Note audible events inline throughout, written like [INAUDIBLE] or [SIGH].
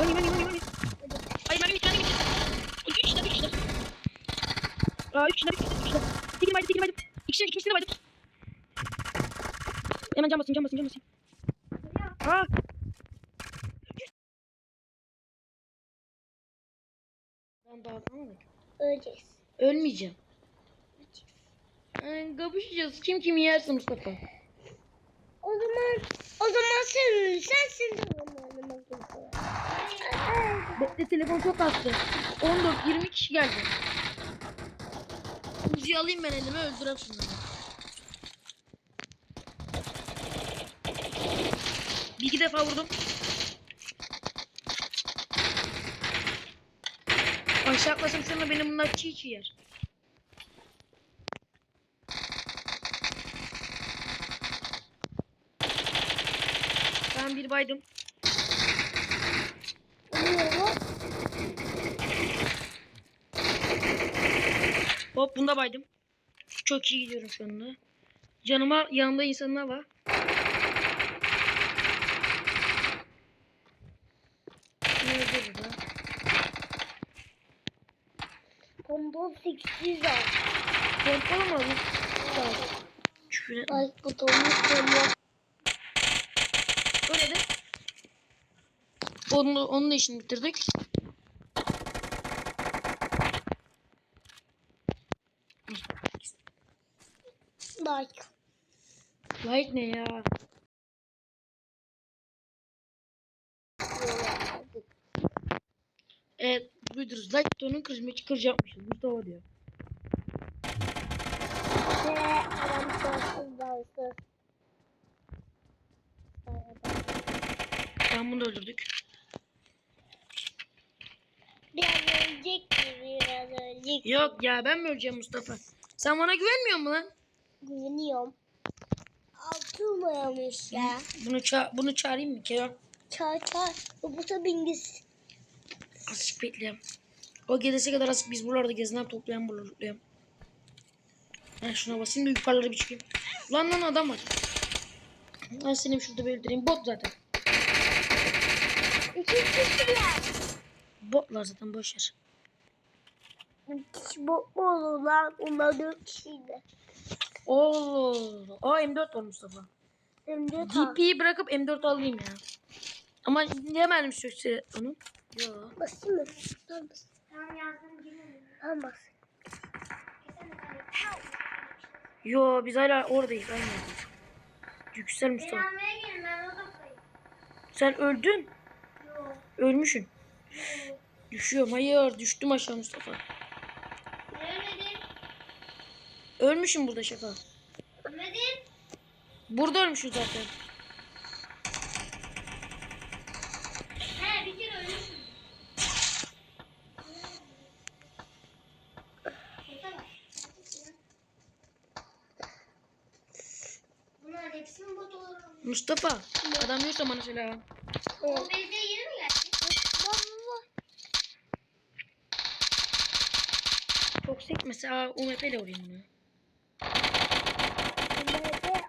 Ölmeyeyim ölmeyeyim ölmeyeyim. Hayır mermi bitti mermi bitti. Üç kişiler üç kişiler. Aa üç kişiler üç kişiler. Tekini baydım tekini baydım. İkişer ikincisini baydım. Hemen cam basayım cam basayım cam basayım. Aa. Ben daha kalmadım. Öleceğiz. Ölmeyeceğim. Ay, kapışacağız. Kim kimi yerse Mustafa. O zaman o zaman sen ölürsen sen de ölürüm. Bekle telefon çok attı. 14 20 kişi geldi. Uzi'yi alayım ben elime öldürem şunları. Bir iki defa vurdum. Aşağı atlasam sonra benim bunlar çiğ çiğ yer. Ben bir baydım. Hop bunda baydım. Çok iyi gidiyorum şu anda. Canıma yanımda insanlar var. Nerede bu da? Pompon 800 al. Aldın? Sağ ol. Küfür etme. Ay butonlu pompon. Öyle de. Onu, onun da işini bitirdik. Like. Like ne ya? Evet duydunuz. Like butonunu kırmızı kıracakmışız. Mustafa diyor. Ben bunu öldürdük. Biraz ölecek mi? Biraz ölecek. Yok ya ben mi öleceğim Mustafa? Sen bana güvenmiyor musun lan? Güveniyorum. Altı umayamış ya. Bunu ça bunu çağırayım mı Kerem? Çağır çağır. Robota bingis. Azıcık bekleyelim. O gelese kadar azıcık biz buralarda gezinden toplayan bulurlayalım. Ben şuna basayım da yukarılara bir çıkayım. Lan lan adam var. Ben seni şurada bir öldüreyim. Bot zaten. İki kişiler. Botlar zaten boş yer. Bir kişi bu mu olur lan? Onlar dört kişiydi. Oo. Aa M4 var Mustafa. Hem de tam. DP'yi bırakıp M4 alayım ya. Ama niye mermi sökse onu? Yo. Basayım mı? Tamam bas. Tamam yazdım. Tamam bas. Yo biz hala oradayız. Aynen. Yüksel Mustafa. almaya gelin ben odadayım. Sen öldün. Yok. Ölmüşsün. Düşüyorum. Hayır düştüm aşağı Mustafa. Ölmüşüm burada şaka. Ölmedin. Burada ölmüşüm zaten. He bir kere ölmüşsün. Bunlar hepsi mi bot olur? Mustafa. Adam yoksa bana ha. O bezde mi geldi? Çok sekmese aa UMP ile vurayım bunu.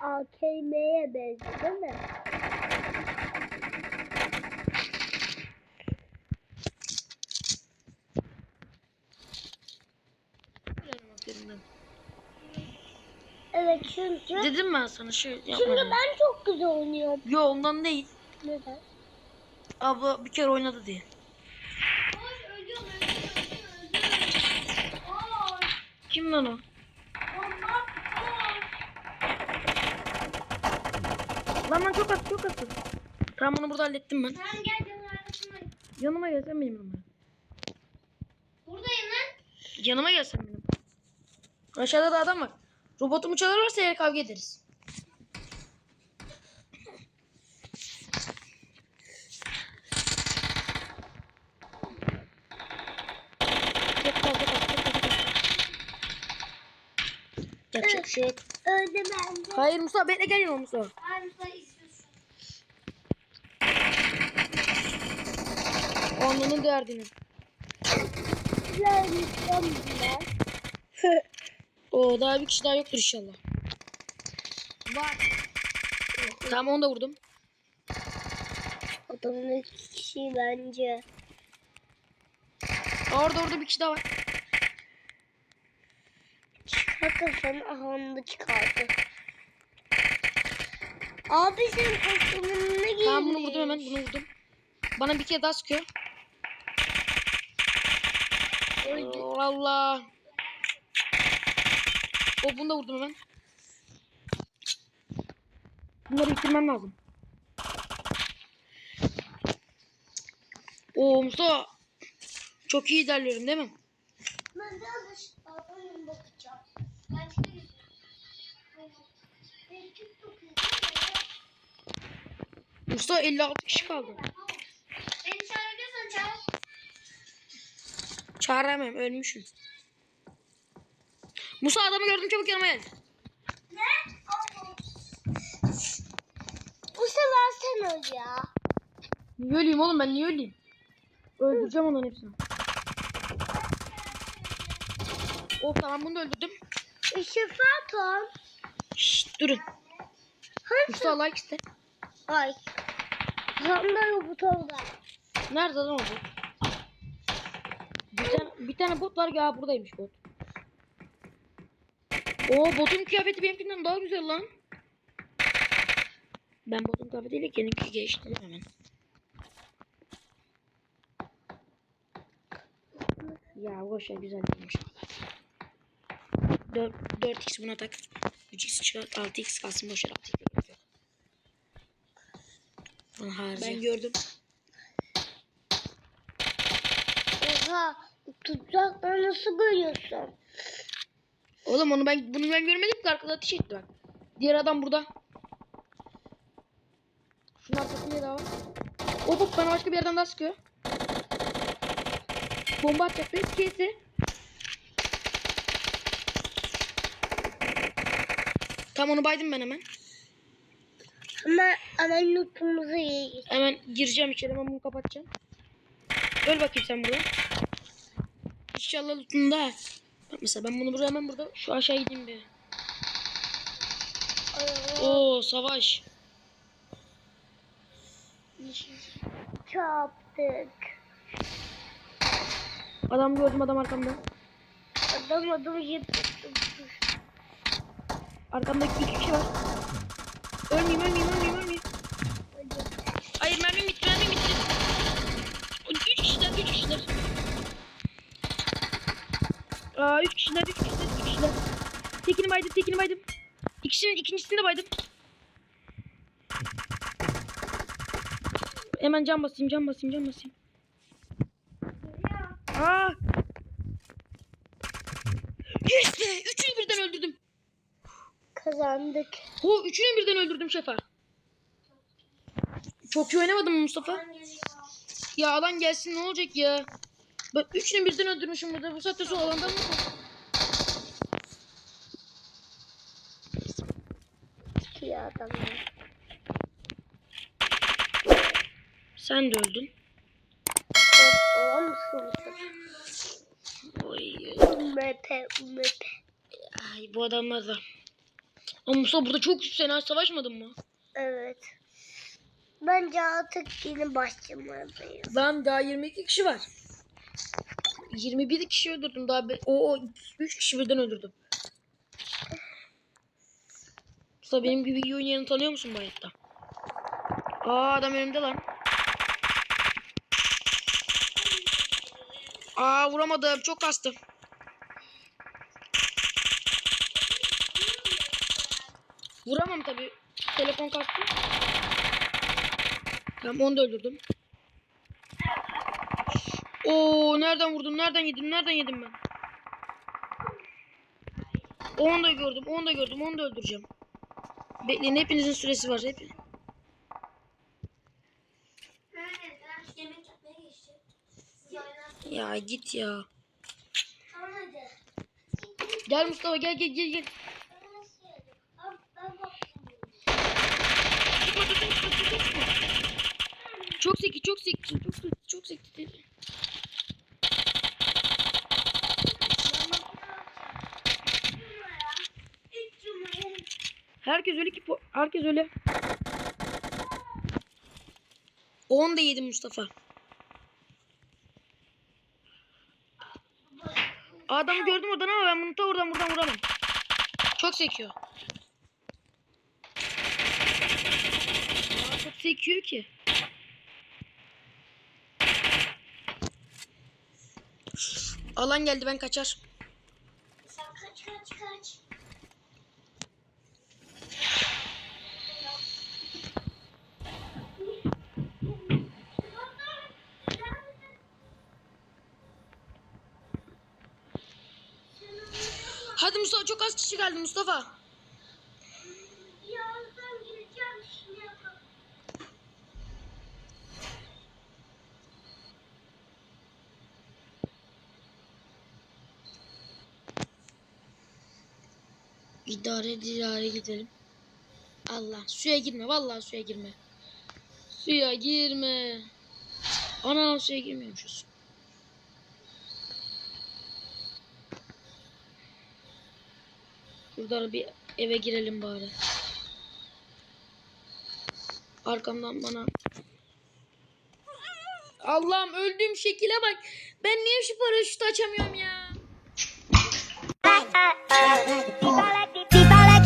AKM'ye benziyor değil mi? Evet çünkü. Dedim ben sana şey yapma. Çünkü ben çok güzel oynuyorum. Yo ondan değil. Neden? Abla bir kere oynadı diye. Kim lan o? Lan lan çok az çok az. Tamam bunu burada hallettim ben. Tamam gel canım arkasındayım. Yanıma gelsen benim yanıma. Buradayım lan. Yanıma gelsen benim. Aşağıda da adam var. Robotumu çalarlarsa eğer kavga ederiz. Çok fazla bak, çok fazla bak. Yapacak bir şey yok. Öldüm ben de. Hayır Musa bekle gel yanıma Musa. Hayır sen istiyorsun. Alnının derdini. Zombiler. [LAUGHS] O daha bir kişi daha yoktur inşallah. Var. Tamam onu da vurdum. Adamın iki kişi bence. Orada orada bir kişi daha var. Çıkar kafanı ahanda çıkardı. Abi sen kostümün ne giymiş? Tamam bunu vurdum hemen bunu vurdum. Bana bir kere daha sıkıyor. Öldü. Allah. O bunu da vurdum hemen. Bunları bitirmem lazım. Oo Mustafa. Çok iyi ilerliyorum değil mi? Ben de aşağıdan Mustafa 56 kişi kaldı. Beni çağırıyorsan çağır. Çağıramam ölmüşüm. Musa adamı gördüm çabuk yanıma gel. Ne? Bu sefer sen öl ya. Niye öleyim oğlum ben niye öleyim? Öldüreceğim onların hepsini. Oh tamam bunu da öldürdüm. Şefaat ol. Şşt durun. Hırsız. Mustafa like iste. Ay. Hamda yok orada. Nerede lan o bot? Bir tane, bir tane bot var ya buradaymış bot. Oo botun kıyafeti benimkinden daha güzel lan. Ben botun kıyafetiyle kendimki geçtim hemen. Ya boş ver güzel değilmiş. 4, 4x buna tak. 3x çıkart 6x kalsın boş ver 6x gerek yok. Harca. Ben gördüm. Oha. Tuzakları nasıl görüyorsun? Oğlum onu ben bunu ben görmedim ki arkada ateş etti bak. Diğer adam burada. Şunun arkasında daha var. O bak bana başka bir yerden daha sıkıyor. Bomba atacaktı. Kesi. Tamam onu baydım ben hemen. Ama hemen lootumuzu yiyelim. Hemen gireceğim içeri hemen bunu kapatacağım. Öl bakayım sen buraya. İnşallah lootunda. Bak mesela ben bunu buraya hemen burada şu aşağı gideyim bir. Oo savaş. Çarptık. Adam gördüm adam arkamda. Adam adam yaptı. Arkamdaki iki kişi var. Ölmeyeyim ölmeyeyim ölmeyeyim ölmeyeyim. Hayır mermim bitti mermim bitti. Üç kişiler üç kişiler. Aa üç kişiler üç kişiler üç kişiler. Tekini baydım tekini baydım. İkisinin ikincisini de baydım. Hemen can basayım can basayım can basayım. Aa. Yes be! Üçünü birden öldürdüm. Kazandık. Ho üçünü birden öldürdüm şefer. Çok iyi oynamadım mı Mustafa? Ya alan gelsin ne olacak ya? Bak üçünü birden öldürmüşüm burada. Bu saatte sonra alandan mı? Ya adamlar. Sen de öldün. Oy. Mepe, mepe. Ay bu adamlar da. Ama Mustafa burada çok fena savaşmadın mı? Evet. Bence artık yeni başlamalıyız. Lan daha 22 kişi var. 21 kişi öldürdüm daha. Be o, o 3 kişi birden öldürdüm. Mustafa benim gibi iyi oynayanı tanıyor musun bu hayatta? Aa adam önümde lan. Aa vuramadım. Çok kastım. Vuramam tabi. Telefon kastı. Tamam onu da öldürdüm. Oo nereden vurdum? Nereden yedim? Nereden yedim ben? Onu da gördüm. Onu da gördüm. Onu da öldüreceğim. Bekleyin hepinizin süresi var. Hep... Ya git ya. Gel Mustafa gel gel gel gel. Herkes öyle ki herkes öyle. 10 da yedim Mustafa. Adamı gördüm oradan ama ben bunu ta oradan buradan vuramam. Çok sekiyor. Çok sekiyor ki. Alan geldi ben kaçar. Mustafa çok az kişi geldi Mustafa. Birazdan gireceğim şimdi yapalım. İdare idare gidelim. Allah suya girme vallahi suya girme. Suya girme. Ana suya girmiyormuşuz. Buradan bir eve girelim bari. Arkamdan bana Allah'ım öldüğüm şekile bak. Ben niye şu paraşütü açamıyorum ya? People like.